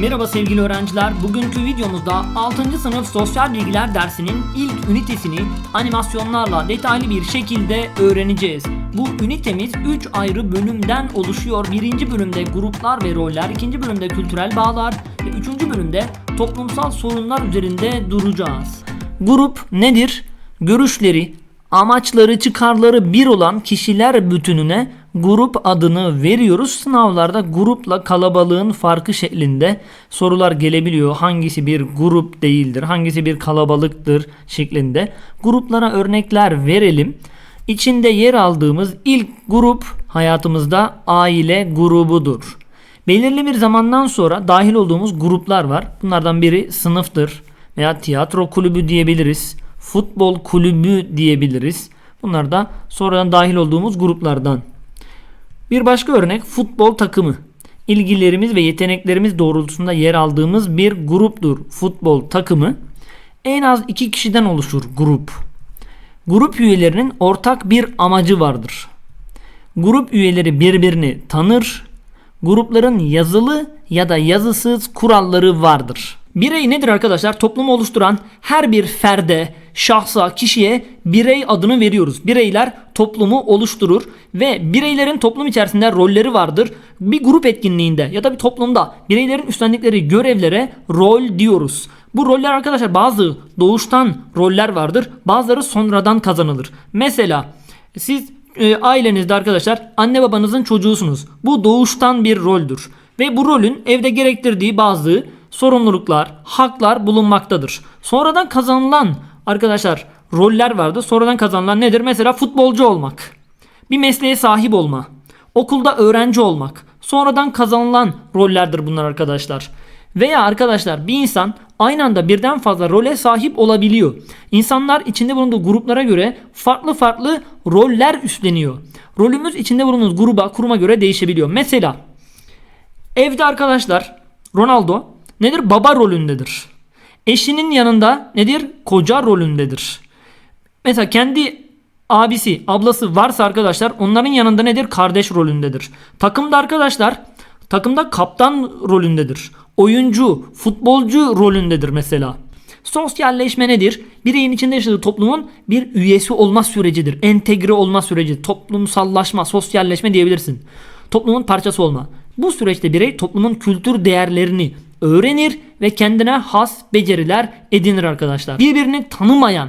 Merhaba sevgili öğrenciler. Bugünkü videomuzda 6. sınıf sosyal bilgiler dersinin ilk ünitesini animasyonlarla detaylı bir şekilde öğreneceğiz. Bu ünitemiz 3 ayrı bölümden oluşuyor. Birinci bölümde gruplar ve roller, ikinci bölümde kültürel bağlar ve üçüncü bölümde toplumsal sorunlar üzerinde duracağız. Grup nedir? Görüşleri, amaçları, çıkarları bir olan kişiler bütününe grup adını veriyoruz. Sınavlarda grupla kalabalığın farkı şeklinde sorular gelebiliyor. Hangisi bir grup değildir, hangisi bir kalabalıktır şeklinde. Gruplara örnekler verelim. İçinde yer aldığımız ilk grup hayatımızda aile grubudur. Belirli bir zamandan sonra dahil olduğumuz gruplar var. Bunlardan biri sınıftır veya tiyatro kulübü diyebiliriz. Futbol kulübü diyebiliriz. Bunlar da sonradan dahil olduğumuz gruplardan. Bir başka örnek futbol takımı. İlgilerimiz ve yeteneklerimiz doğrultusunda yer aldığımız bir gruptur futbol takımı. En az iki kişiden oluşur grup. Grup üyelerinin ortak bir amacı vardır. Grup üyeleri birbirini tanır. Grupların yazılı ya da yazısız kuralları vardır. Birey nedir arkadaşlar? Toplumu oluşturan her bir ferde, şahsa, kişiye birey adını veriyoruz. Bireyler toplumu oluşturur ve bireylerin toplum içerisinde rolleri vardır. Bir grup etkinliğinde ya da bir toplumda bireylerin üstlendikleri görevlere rol diyoruz. Bu roller arkadaşlar bazı doğuştan roller vardır. Bazıları sonradan kazanılır. Mesela siz e, ailenizde arkadaşlar anne babanızın çocuğusunuz. Bu doğuştan bir roldür. Ve bu rolün evde gerektirdiği bazı sorumluluklar, haklar bulunmaktadır. Sonradan kazanılan arkadaşlar roller vardı. Sonradan kazanılan nedir? Mesela futbolcu olmak. Bir mesleğe sahip olma. Okulda öğrenci olmak. Sonradan kazanılan rollerdir bunlar arkadaşlar. Veya arkadaşlar bir insan aynı anda birden fazla role sahip olabiliyor. İnsanlar içinde bulunduğu gruplara göre farklı farklı roller üstleniyor. Rolümüz içinde bulunduğumuz gruba, kuruma göre değişebiliyor. Mesela evde arkadaşlar Ronaldo nedir? Baba rolündedir. Eşinin yanında nedir? Koca rolündedir. Mesela kendi abisi, ablası varsa arkadaşlar onların yanında nedir? Kardeş rolündedir. Takımda arkadaşlar takımda kaptan rolündedir. Oyuncu, futbolcu rolündedir mesela. Sosyalleşme nedir? Bireyin içinde yaşadığı toplumun bir üyesi olma sürecidir. Entegre olma süreci, toplumsallaşma, sosyalleşme diyebilirsin. Toplumun parçası olma. Bu süreçte birey toplumun kültür değerlerini öğrenir ve kendine has beceriler edinir arkadaşlar. Birbirini tanımayan,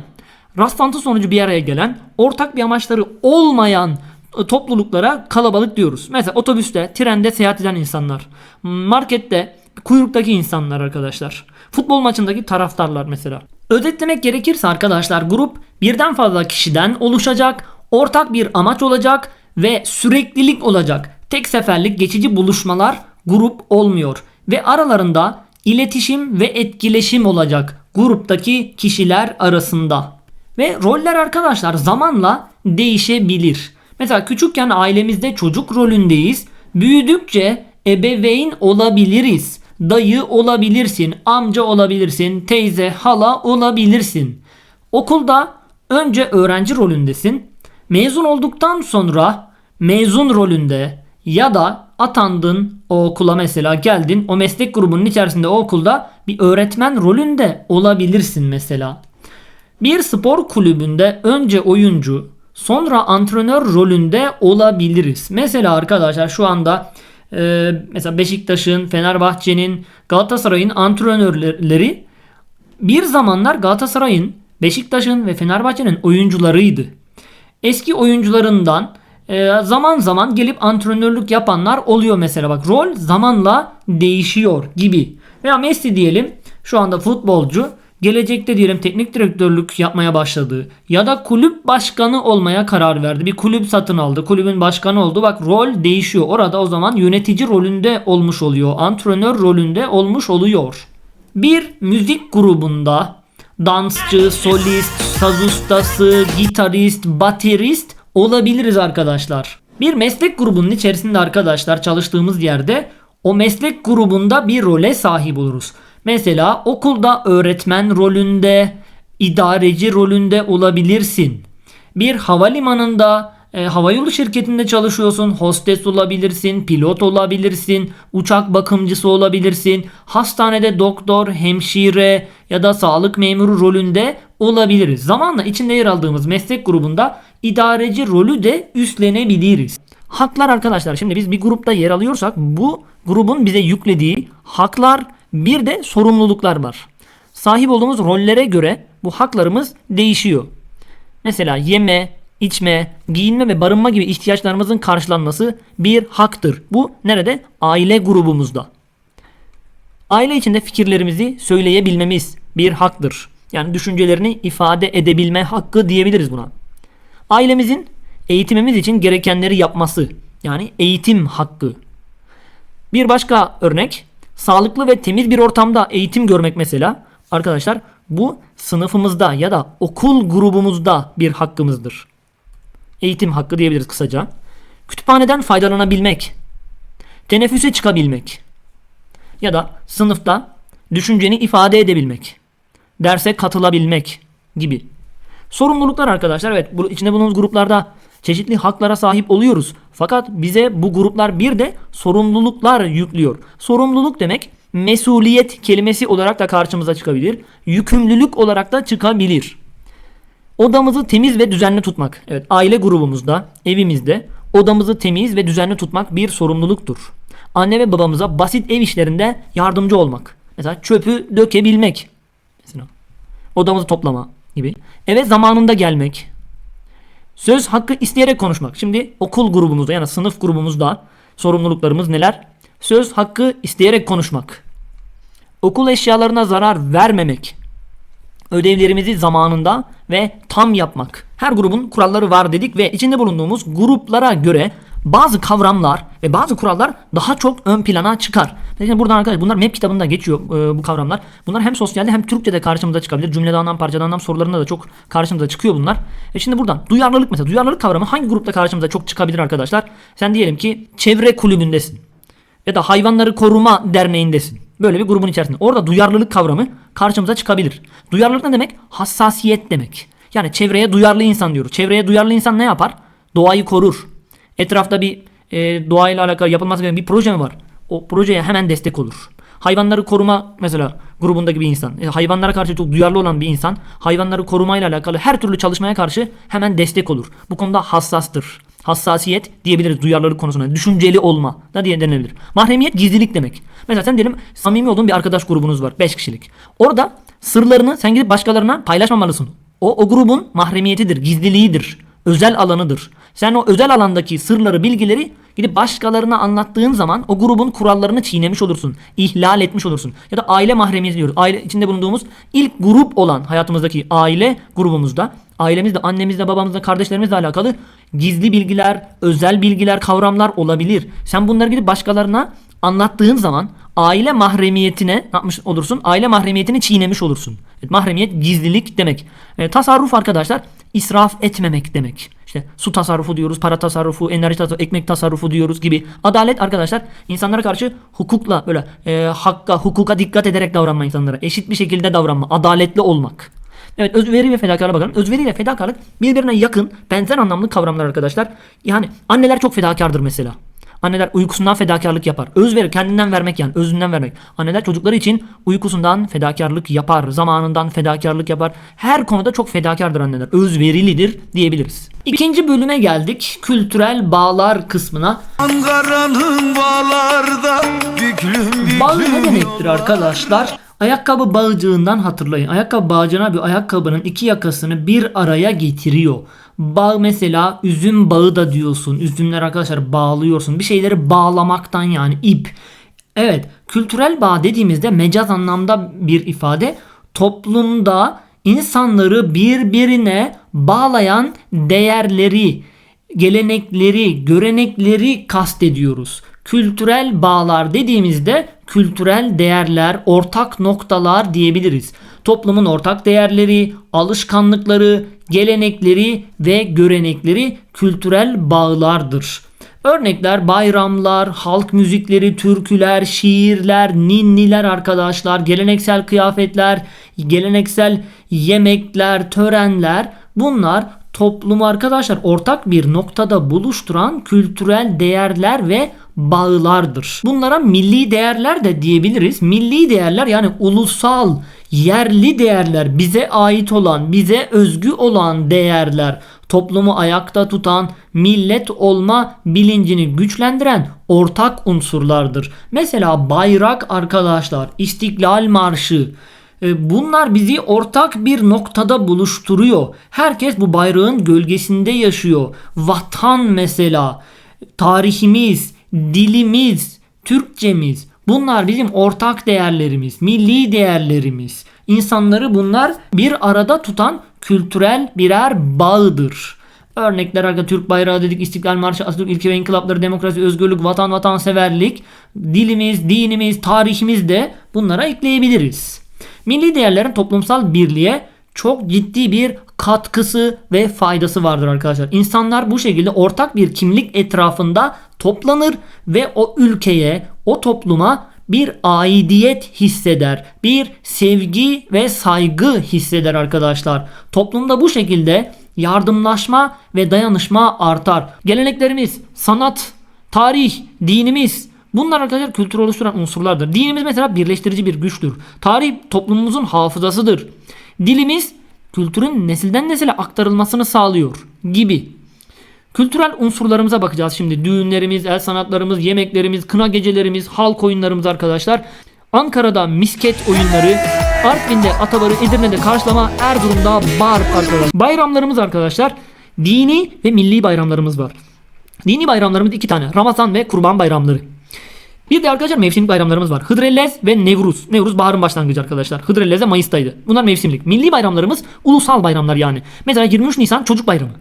rastlantı sonucu bir araya gelen, ortak bir amaçları olmayan e, topluluklara kalabalık diyoruz. Mesela otobüste, trende seyahat eden insanlar, markette kuyruktaki insanlar arkadaşlar. Futbol maçındaki taraftarlar mesela. Özetlemek gerekirse arkadaşlar grup birden fazla kişiden oluşacak, ortak bir amaç olacak ve süreklilik olacak. Tek seferlik geçici buluşmalar grup olmuyor ve aralarında iletişim ve etkileşim olacak gruptaki kişiler arasında. Ve roller arkadaşlar zamanla değişebilir. Mesela küçükken ailemizde çocuk rolündeyiz. Büyüdükçe ebeveyn olabiliriz. Dayı olabilirsin, amca olabilirsin, teyze, hala olabilirsin. Okulda önce öğrenci rolündesin. Mezun olduktan sonra mezun rolünde ya da atandın o okula mesela geldin o meslek grubunun içerisinde o okulda bir öğretmen rolünde olabilirsin mesela. Bir spor kulübünde önce oyuncu sonra antrenör rolünde olabiliriz. Mesela arkadaşlar şu anda e, mesela Beşiktaş'ın, Fenerbahçe'nin, Galatasaray'ın antrenörleri bir zamanlar Galatasaray'ın, Beşiktaş'ın ve Fenerbahçe'nin oyuncularıydı. Eski oyuncularından e, zaman zaman gelip antrenörlük yapanlar oluyor mesela bak rol zamanla değişiyor gibi. Veya Messi diyelim şu anda futbolcu gelecekte diyelim teknik direktörlük yapmaya başladı ya da kulüp başkanı olmaya karar verdi. Bir kulüp satın aldı. Kulübün başkanı oldu. Bak rol değişiyor. Orada o zaman yönetici rolünde olmuş oluyor. Antrenör rolünde olmuş oluyor. Bir müzik grubunda dansçı, solist, saz ustası, gitarist, baterist olabiliriz arkadaşlar. Bir meslek grubunun içerisinde arkadaşlar çalıştığımız yerde o meslek grubunda bir role sahip oluruz. Mesela okulda öğretmen rolünde, idareci rolünde olabilirsin. Bir havalimanında e, havayolu şirketinde çalışıyorsun, hostes olabilirsin, pilot olabilirsin, uçak bakımcısı olabilirsin, hastanede doktor, hemşire ya da sağlık memuru rolünde olabiliriz. Zamanla içinde yer aldığımız meslek grubunda idareci rolü de üstlenebiliriz. Haklar arkadaşlar şimdi biz bir grupta yer alıyorsak bu grubun bize yüklediği haklar bir de sorumluluklar var. Sahip olduğumuz rollere göre bu haklarımız değişiyor. Mesela yeme, içme, giyinme ve barınma gibi ihtiyaçlarımızın karşılanması bir haktır. Bu nerede? Aile grubumuzda. Aile içinde fikirlerimizi söyleyebilmemiz bir haktır. Yani düşüncelerini ifade edebilme hakkı diyebiliriz buna. Ailemizin eğitimimiz için gerekenleri yapması. Yani eğitim hakkı. Bir başka örnek sağlıklı ve temiz bir ortamda eğitim görmek mesela. Arkadaşlar bu sınıfımızda ya da okul grubumuzda bir hakkımızdır. Eğitim hakkı diyebiliriz kısaca. Kütüphaneden faydalanabilmek. Teneffüse çıkabilmek. Ya da sınıfta düşünceni ifade edebilmek. Derse katılabilmek gibi. Sorumluluklar arkadaşlar evet bu, içinde bulunduğumuz gruplarda çeşitli haklara sahip oluyoruz. Fakat bize bu gruplar bir de sorumluluklar yüklüyor. Sorumluluk demek mesuliyet kelimesi olarak da karşımıza çıkabilir. Yükümlülük olarak da çıkabilir. Odamızı temiz ve düzenli tutmak. Evet aile grubumuzda, evimizde odamızı temiz ve düzenli tutmak bir sorumluluktur. Anne ve babamıza basit ev işlerinde yardımcı olmak. Mesela çöpü dökebilmek. Mesela odamızı toplama gibi. Eve zamanında gelmek. Söz hakkı isteyerek konuşmak. Şimdi okul grubumuzda yani sınıf grubumuzda sorumluluklarımız neler? Söz hakkı isteyerek konuşmak. Okul eşyalarına zarar vermemek. Ödevlerimizi zamanında ve tam yapmak. Her grubun kuralları var dedik ve içinde bulunduğumuz gruplara göre bazı kavramlar ve bazı kurallar daha çok ön plana çıkar. Şimdi buradan arkadaşlar bunlar MEP kitabında geçiyor e, bu kavramlar. Bunlar hem sosyalde hem Türkçe'de karşımıza çıkabilir. Cümlede anlam, parçada anlam sorularında da çok karşımıza çıkıyor bunlar. E şimdi buradan duyarlılık mesela duyarlılık kavramı hangi grupta karşımıza çok çıkabilir arkadaşlar? Sen diyelim ki çevre kulübündesin ya da hayvanları koruma derneğindesin. Böyle bir grubun içerisinde. Orada duyarlılık kavramı karşımıza çıkabilir. Duyarlılık ne demek? Hassasiyet demek. Yani çevreye duyarlı insan diyoruz. Çevreye duyarlı insan ne yapar? Doğayı korur. Etrafta bir e, doğayla alakalı yapılması gereken bir proje mi var? O projeye hemen destek olur. Hayvanları koruma mesela grubundaki bir insan. E, hayvanlara karşı çok duyarlı olan bir insan. Hayvanları korumayla alakalı her türlü çalışmaya karşı hemen destek olur. Bu konuda hassastır. Hassasiyet diyebiliriz duyarlılık konusunda. Düşünceli olma da diye denilebilir. Mahremiyet gizlilik demek. Mesela sen diyelim samimi olduğun bir arkadaş grubunuz var. 5 kişilik. Orada sırlarını sen gidip başkalarına paylaşmamalısın. O, o grubun mahremiyetidir, gizliliğidir, özel alanıdır. Sen o özel alandaki sırları, bilgileri gidip başkalarına anlattığın zaman o grubun kurallarını çiğnemiş olursun. ihlal etmiş olursun. Ya da aile mahremiyeti diyoruz. Aile içinde bulunduğumuz ilk grup olan hayatımızdaki aile grubumuzda ailemizde, annemizle, babamızla, kardeşlerimizle alakalı gizli bilgiler, özel bilgiler, kavramlar olabilir. Sen bunları gidip başkalarına anlattığın zaman aile mahremiyetine ne yapmış olursun? Aile mahremiyetini çiğnemiş olursun. Evet, mahremiyet gizlilik demek. E, tasarruf arkadaşlar israf etmemek demek. İşte su tasarrufu diyoruz, para tasarrufu, enerji tasarrufu, ekmek tasarrufu diyoruz gibi. Adalet arkadaşlar insanlara karşı hukukla böyle e, hakka, hukuka dikkat ederek davranma insanlara. Eşit bir şekilde davranma, adaletli olmak. Evet özveri ve fedakarlığa bakalım. Özveri ile fedakarlık birbirine yakın, benzer anlamlı kavramlar arkadaşlar. Yani anneler çok fedakardır mesela. Anneler uykusundan fedakarlık yapar. Özveri kendinden vermek yani özünden vermek. Anneler çocukları için uykusundan fedakarlık yapar. Zamanından fedakarlık yapar. Her konuda çok fedakardır anneler. Özverilidir diyebiliriz. İkinci bölüme geldik. Kültürel bağlar kısmına. Ankara'nın bağlarda büklüm büklüm Bağ ne demektir arkadaşlar? Ayakkabı bağcığından hatırlayın. Ayakkabı bağcığına bir ayakkabının iki yakasını bir araya getiriyor. Bağ mesela üzüm bağı da diyorsun. Üzümler arkadaşlar bağlıyorsun. Bir şeyleri bağlamaktan yani ip. Evet kültürel bağ dediğimizde mecaz anlamda bir ifade. Toplumda insanları birbirine bağlayan değerleri, gelenekleri, görenekleri kastediyoruz. Kültürel bağlar dediğimizde kültürel değerler, ortak noktalar diyebiliriz. Toplumun ortak değerleri, alışkanlıkları, gelenekleri ve görenekleri kültürel bağlardır. Örnekler bayramlar, halk müzikleri, türküler, şiirler, ninniler arkadaşlar, geleneksel kıyafetler, geleneksel yemekler, törenler bunlar toplumu arkadaşlar ortak bir noktada buluşturan kültürel değerler ve bağlardır. Bunlara milli değerler de diyebiliriz. Milli değerler yani ulusal, yerli değerler, bize ait olan, bize özgü olan değerler, toplumu ayakta tutan, millet olma bilincini güçlendiren ortak unsurlardır. Mesela bayrak arkadaşlar, İstiklal Marşı, e, Bunlar bizi ortak bir noktada buluşturuyor. Herkes bu bayrağın gölgesinde yaşıyor. Vatan mesela, tarihimiz, dilimiz, Türkçemiz bunlar bizim ortak değerlerimiz, milli değerlerimiz. İnsanları bunlar bir arada tutan kültürel birer bağdır. Örnekler arka Türk bayrağı dedik, İstiklal Marşı, Atatürk ilke ve inkılapları, demokrasi, özgürlük, vatan, vatanseverlik, dilimiz, dinimiz, tarihimiz de bunlara ekleyebiliriz. Milli değerlerin toplumsal birliğe çok ciddi bir katkısı ve faydası vardır arkadaşlar. İnsanlar bu şekilde ortak bir kimlik etrafında toplanır ve o ülkeye, o topluma bir aidiyet hisseder. Bir sevgi ve saygı hisseder arkadaşlar. Toplumda bu şekilde yardımlaşma ve dayanışma artar. Geleneklerimiz, sanat, tarih, dinimiz bunlar arkadaşlar kültür oluşturan unsurlardır. Dinimiz mesela birleştirici bir güçtür. Tarih toplumumuzun hafızasıdır. Dilimiz kültürün nesilden nesile aktarılmasını sağlıyor gibi. Kültürel unsurlarımıza bakacağız şimdi. Düğünlerimiz, el sanatlarımız, yemeklerimiz, kına gecelerimiz, halk oyunlarımız arkadaşlar. Ankara'da misket oyunları, Artvin'de atabarı, Edirne'de karşılama, Erzurum'da bar arkadaşlar. Bayramlarımız arkadaşlar dini ve milli bayramlarımız var. Dini bayramlarımız iki tane. Ramazan ve Kurban bayramları. Bir de arkadaşlar mevsimlik bayramlarımız var. Hıdrellez ve Nevruz. Nevruz baharın başlangıcı arkadaşlar. Hıdrellez de Mayıs'taydı. Bunlar mevsimlik. Milli bayramlarımız ulusal bayramlar yani. Mesela 23 Nisan Çocuk Bayramı.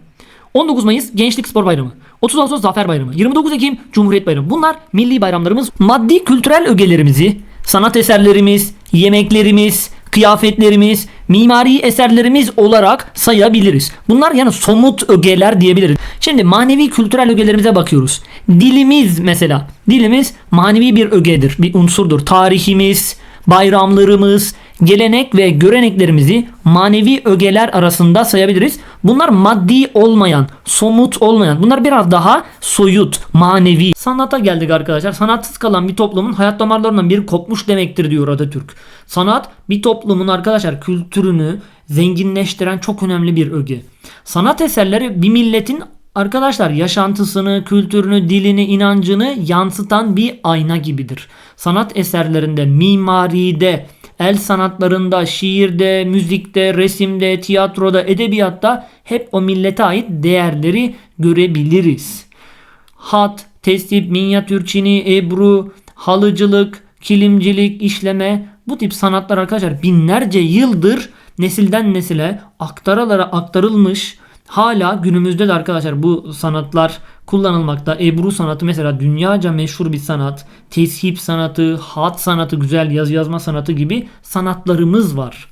19 Mayıs Gençlik Spor Bayramı. 30 Ağustos Zafer Bayramı. 29 Ekim Cumhuriyet Bayramı. Bunlar milli bayramlarımız. Maddi kültürel ögelerimizi, sanat eserlerimiz, yemeklerimiz, kıyafetlerimiz, mimari eserlerimiz olarak sayabiliriz. Bunlar yani somut ögeler diyebiliriz. Şimdi manevi kültürel ögelerimize bakıyoruz. Dilimiz mesela. Dilimiz manevi bir ögedir, bir unsurdur. Tarihimiz, bayramlarımız, gelenek ve göreneklerimizi manevi ögeler arasında sayabiliriz. Bunlar maddi olmayan, somut olmayan, bunlar biraz daha soyut, manevi. Sanata geldik arkadaşlar. Sanatsız kalan bir toplumun hayat damarlarından biri kopmuş demektir diyor Atatürk. Sanat bir toplumun arkadaşlar kültürünü zenginleştiren çok önemli bir öge. Sanat eserleri bir milletin Arkadaşlar yaşantısını, kültürünü, dilini, inancını yansıtan bir ayna gibidir. Sanat eserlerinde, mimaride, el sanatlarında, şiirde, müzikte, resimde, tiyatroda, edebiyatta hep o millete ait değerleri görebiliriz. Hat, tesip, minyatür çini, ebru, halıcılık, kilimcilik, işleme bu tip sanatlar arkadaşlar binlerce yıldır nesilden nesile aktarılara aktarılmış Hala günümüzde de arkadaşlar bu sanatlar kullanılmakta. Ebru sanatı mesela dünyaca meşhur bir sanat. Teship sanatı, hat sanatı, güzel yazı yazma sanatı gibi sanatlarımız var.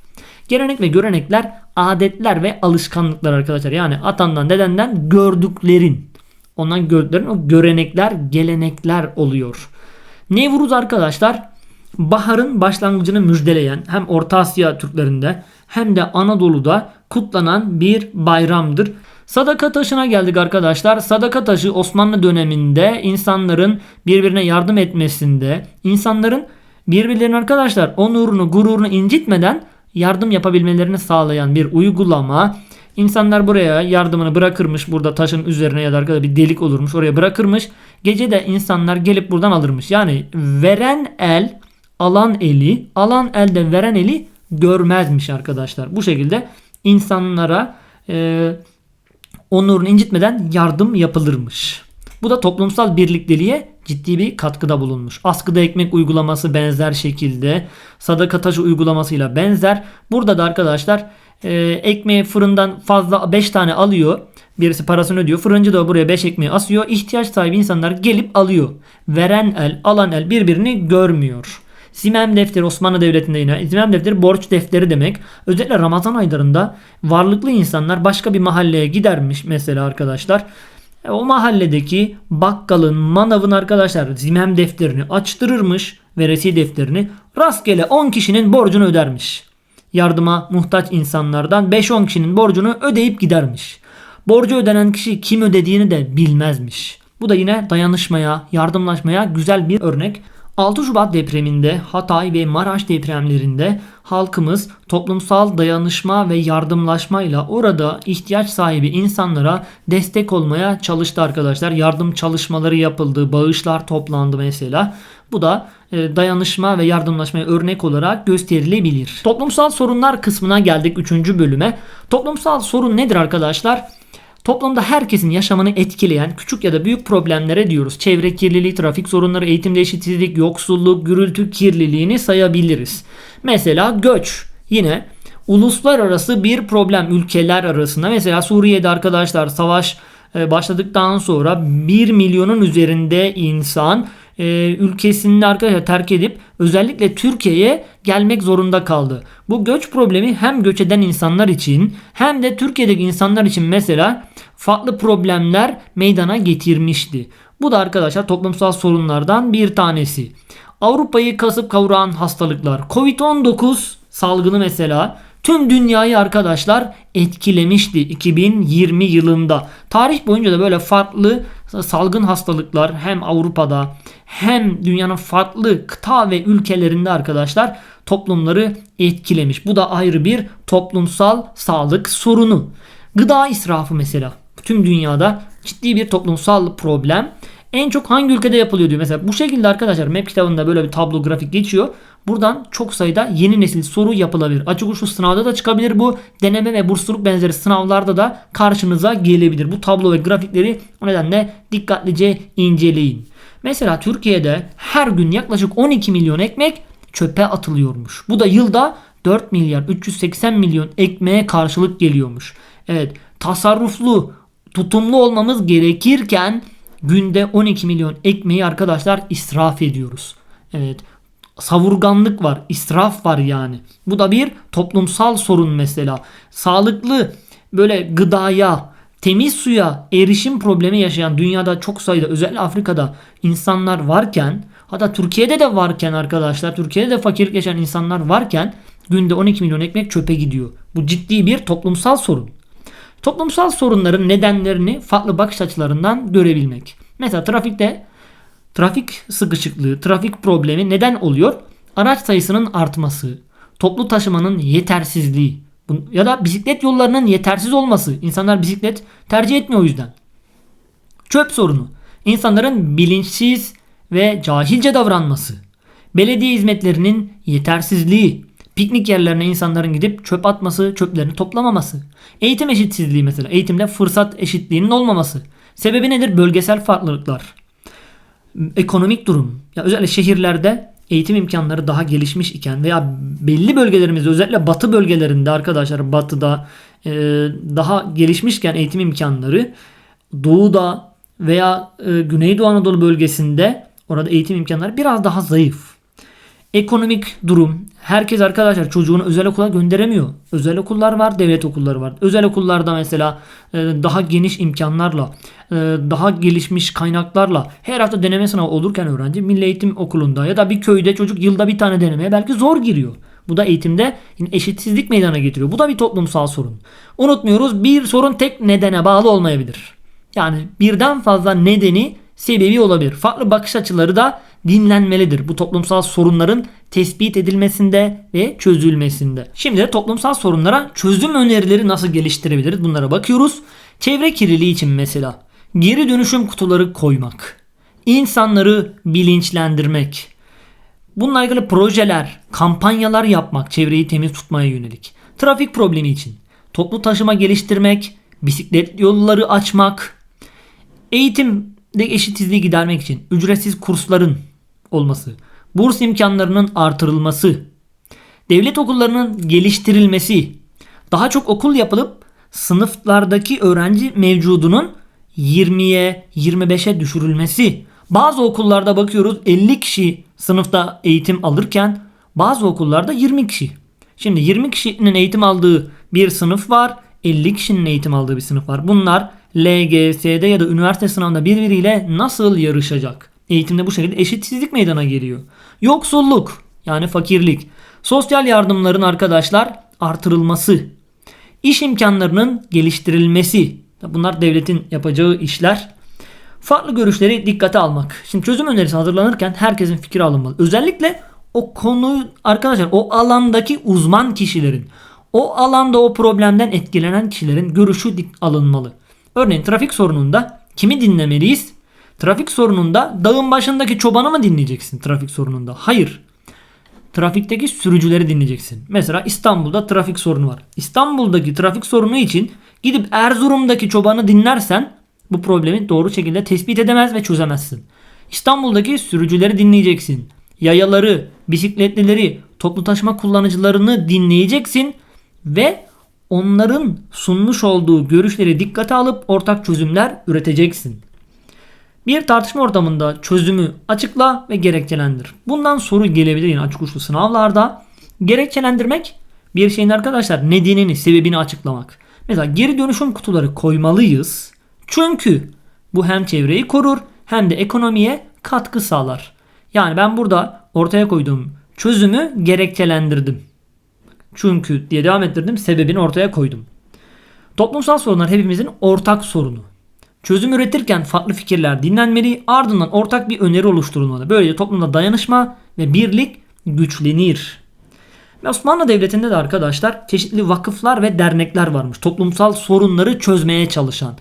Gelenek ve görenekler adetler ve alışkanlıklar arkadaşlar. Yani atandan dedenden gördüklerin. Ondan gördüklerin o görenekler, gelenekler oluyor. Nevruz arkadaşlar baharın başlangıcını müjdeleyen hem Orta Asya Türklerinde hem de Anadolu'da kutlanan bir bayramdır. Sadaka taşına geldik arkadaşlar. Sadaka taşı Osmanlı döneminde insanların birbirine yardım etmesinde, insanların birbirlerinin arkadaşlar onurunu, gururunu incitmeden yardım yapabilmelerini sağlayan bir uygulama. İnsanlar buraya yardımını bırakırmış burada taşın üzerine ya da arkada bir delik olurmuş oraya bırakırmış. Gece de insanlar gelip buradan alırmış. Yani veren el alan eli, alan elde veren eli görmezmiş arkadaşlar. Bu şekilde insanlara e, onurunu incitmeden yardım yapılırmış. Bu da toplumsal birlikteliğe ciddi bir katkıda bulunmuş. Askıda ekmek uygulaması benzer şekilde. Sadaka taşı uygulamasıyla benzer. Burada da arkadaşlar e, ekmeği fırından fazla 5 tane alıyor. Birisi parasını ödüyor. Fırıncı da buraya 5 ekmeği asıyor. İhtiyaç sahibi insanlar gelip alıyor. Veren el, alan el birbirini görmüyor. Zimem defteri Osmanlı Devleti'nde yine zimem defteri borç defteri demek. Özellikle Ramazan aylarında varlıklı insanlar başka bir mahalleye gidermiş mesela arkadaşlar. E, o mahalledeki bakkalın, manavın arkadaşlar zimem defterini açtırırmış veresi defterini rastgele 10 kişinin borcunu ödermiş. Yardıma muhtaç insanlardan 5-10 kişinin borcunu ödeyip gidermiş. Borcu ödenen kişi kim ödediğini de bilmezmiş. Bu da yine dayanışmaya, yardımlaşmaya güzel bir örnek. 6 Şubat depreminde Hatay ve Maraş depremlerinde halkımız toplumsal dayanışma ve yardımlaşmayla orada ihtiyaç sahibi insanlara destek olmaya çalıştı arkadaşlar. Yardım çalışmaları yapıldı, bağışlar toplandı mesela. Bu da e, dayanışma ve yardımlaşmaya örnek olarak gösterilebilir. Toplumsal sorunlar kısmına geldik 3. bölüme. Toplumsal sorun nedir arkadaşlar? Toplumda herkesin yaşamını etkileyen küçük ya da büyük problemlere diyoruz. Çevre kirliliği, trafik sorunları, eğitimde eşitsizlik, yoksulluk, gürültü kirliliğini sayabiliriz. Mesela göç yine uluslararası bir problem ülkeler arasında. Mesela Suriye'de arkadaşlar savaş e, başladıktan sonra 1 milyonun üzerinde insan e, ülkesini arkadaşlar terk edip özellikle Türkiye'ye gelmek zorunda kaldı. Bu göç problemi hem göç eden insanlar için hem de Türkiye'deki insanlar için mesela farklı problemler meydana getirmişti. Bu da arkadaşlar toplumsal sorunlardan bir tanesi. Avrupa'yı kasıp kavuran hastalıklar. Covid-19 salgını mesela tüm dünyayı arkadaşlar etkilemişti 2020 yılında. Tarih boyunca da böyle farklı salgın hastalıklar hem Avrupa'da hem dünyanın farklı kıta ve ülkelerinde arkadaşlar toplumları etkilemiş. Bu da ayrı bir toplumsal sağlık sorunu. Gıda israfı mesela tüm dünyada ciddi bir toplumsal problem. En çok hangi ülkede yapılıyor diyor. Mesela bu şekilde arkadaşlar map kitabında böyle bir tablo grafik geçiyor. Buradan çok sayıda yeni nesil soru yapılabilir. Açık uçlu sınavda da çıkabilir bu. Deneme ve bursluluk benzeri sınavlarda da karşınıza gelebilir. Bu tablo ve grafikleri o nedenle dikkatlice inceleyin. Mesela Türkiye'de her gün yaklaşık 12 milyon ekmek çöpe atılıyormuş. Bu da yılda 4 milyar 380 milyon ekmeğe karşılık geliyormuş. Evet tasarruflu tutumlu olmamız gerekirken günde 12 milyon ekmeği arkadaşlar israf ediyoruz. Evet savurganlık var, israf var yani. Bu da bir toplumsal sorun mesela. Sağlıklı böyle gıdaya, temiz suya erişim problemi yaşayan dünyada çok sayıda özellikle Afrika'da insanlar varken hatta Türkiye'de de varken arkadaşlar Türkiye'de de fakirlik yaşayan insanlar varken günde 12 milyon ekmek çöpe gidiyor. Bu ciddi bir toplumsal sorun. Toplumsal sorunların nedenlerini farklı bakış açılarından görebilmek. Mesela trafikte trafik sıkışıklığı, trafik problemi neden oluyor? Araç sayısının artması, toplu taşımanın yetersizliği ya da bisiklet yollarının yetersiz olması. İnsanlar bisiklet tercih etmiyor o yüzden. Çöp sorunu. İnsanların bilinçsiz ve cahilce davranması. Belediye hizmetlerinin yetersizliği. Piknik yerlerine insanların gidip çöp atması, çöplerini toplamaması. Eğitim eşitsizliği mesela. Eğitimde fırsat eşitliğinin olmaması. Sebebi nedir? Bölgesel farklılıklar. Ekonomik durum. Ya özellikle şehirlerde eğitim imkanları daha gelişmiş iken veya belli bölgelerimizde özellikle batı bölgelerinde arkadaşlar batıda e, daha gelişmişken eğitim imkanları doğuda veya e, Güneydoğu Anadolu bölgesinde orada eğitim imkanları biraz daha zayıf. Ekonomik durum. Herkes arkadaşlar çocuğunu özel okula gönderemiyor. Özel okullar var, devlet okulları var. Özel okullarda mesela e, daha geniş imkanlarla, e, daha gelişmiş kaynaklarla her hafta deneme sınavı olurken öğrenci milli eğitim okulunda ya da bir köyde çocuk yılda bir tane denemeye belki zor giriyor. Bu da eğitimde eşitsizlik meydana getiriyor. Bu da bir toplumsal sorun. Unutmuyoruz bir sorun tek nedene bağlı olmayabilir. Yani birden fazla nedeni sebebi olabilir. Farklı bakış açıları da dinlenmelidir bu toplumsal sorunların tespit edilmesinde ve çözülmesinde. Şimdi de toplumsal sorunlara çözüm önerileri nasıl geliştirebiliriz bunlara bakıyoruz. Çevre kirliliği için mesela geri dönüşüm kutuları koymak, insanları bilinçlendirmek, bununla ilgili projeler, kampanyalar yapmak çevreyi temiz tutmaya yönelik. Trafik problemi için toplu taşıma geliştirmek, bisiklet yolları açmak, eğitimde eşitsizliği gidermek için ücretsiz kursların olması, burs imkanlarının artırılması, devlet okullarının geliştirilmesi, daha çok okul yapılıp sınıflardaki öğrenci mevcudunun 20'ye 25'e düşürülmesi. Bazı okullarda bakıyoruz 50 kişi sınıfta eğitim alırken bazı okullarda 20 kişi. Şimdi 20 kişinin eğitim aldığı bir sınıf var. 50 kişinin eğitim aldığı bir sınıf var. Bunlar LGS'de ya da üniversite sınavında birbiriyle nasıl yarışacak? Eğitimde bu şekilde eşitsizlik meydana geliyor. Yoksulluk yani fakirlik. Sosyal yardımların arkadaşlar artırılması. iş imkanlarının geliştirilmesi. Bunlar devletin yapacağı işler. Farklı görüşleri dikkate almak. Şimdi çözüm önerisi hazırlanırken herkesin fikri alınmalı. Özellikle o konu arkadaşlar o alandaki uzman kişilerin o alanda o problemden etkilenen kişilerin görüşü alınmalı. Örneğin trafik sorununda kimi dinlemeliyiz? Trafik sorununda dağın başındaki çobanı mı dinleyeceksin trafik sorununda? Hayır. Trafikteki sürücüleri dinleyeceksin. Mesela İstanbul'da trafik sorunu var. İstanbul'daki trafik sorunu için gidip Erzurum'daki çobanı dinlersen bu problemi doğru şekilde tespit edemez ve çözemezsin. İstanbul'daki sürücüleri dinleyeceksin. Yayaları, bisikletlileri, toplu taşıma kullanıcılarını dinleyeceksin ve onların sunmuş olduğu görüşleri dikkate alıp ortak çözümler üreteceksin. Bir tartışma ortamında çözümü açıkla ve gerekçelendir. Bundan soru gelebilir yine açık uçlu sınavlarda. Gerekçelendirmek bir şeyin arkadaşlar nedenini, sebebini açıklamak. Mesela geri dönüşüm kutuları koymalıyız. Çünkü bu hem çevreyi korur hem de ekonomiye katkı sağlar. Yani ben burada ortaya koyduğum çözümü gerekçelendirdim. Çünkü diye devam ettirdim, sebebini ortaya koydum. Toplumsal sorunlar hepimizin ortak sorunu. Çözüm üretirken farklı fikirler dinlenmeli, ardından ortak bir öneri oluşturulmalı. Böylece toplumda dayanışma ve birlik güçlenir. Ve Osmanlı Devleti'nde de arkadaşlar çeşitli vakıflar ve dernekler varmış. Toplumsal sorunları çözmeye çalışan.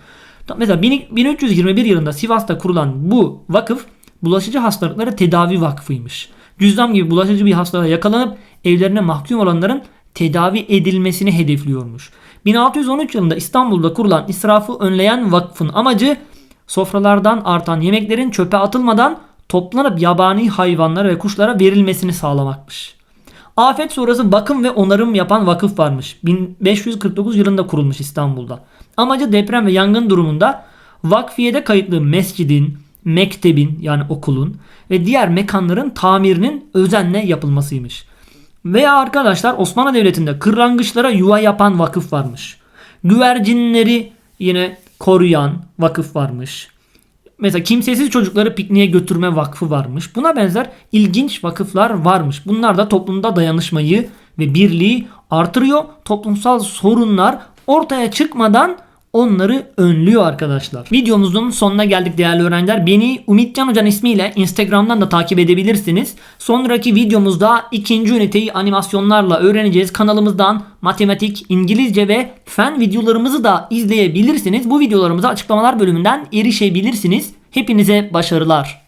Mesela 1321 yılında Sivas'ta kurulan bu vakıf bulaşıcı hastalıkları tedavi vakfıymış. Cüzdan gibi bulaşıcı bir hastalığa yakalanıp evlerine mahkum olanların tedavi edilmesini hedefliyormuş. 1613 yılında İstanbul'da kurulan israfı önleyen vakfın amacı sofralardan artan yemeklerin çöpe atılmadan toplanıp yabani hayvanlara ve kuşlara verilmesini sağlamakmış. Afet sonrası bakım ve onarım yapan vakıf varmış. 1549 yılında kurulmuş İstanbul'da. Amacı deprem ve yangın durumunda vakfiyede kayıtlı mescidin, mektebin yani okulun ve diğer mekanların tamirinin özenle yapılmasıymış. Veya arkadaşlar Osmanlı Devleti'nde kırlangıçlara yuva yapan vakıf varmış. Güvercinleri yine koruyan vakıf varmış. Mesela kimsesiz çocukları pikniğe götürme vakfı varmış. Buna benzer ilginç vakıflar varmış. Bunlar da toplumda dayanışmayı ve birliği artırıyor. Toplumsal sorunlar ortaya çıkmadan onları önlüyor arkadaşlar. Videomuzun sonuna geldik değerli öğrenciler. Beni Umitcan Hocan ismiyle Instagram'dan da takip edebilirsiniz. Sonraki videomuzda ikinci üniteyi animasyonlarla öğreneceğiz. Kanalımızdan matematik, İngilizce ve fen videolarımızı da izleyebilirsiniz. Bu videolarımıza açıklamalar bölümünden erişebilirsiniz. Hepinize başarılar.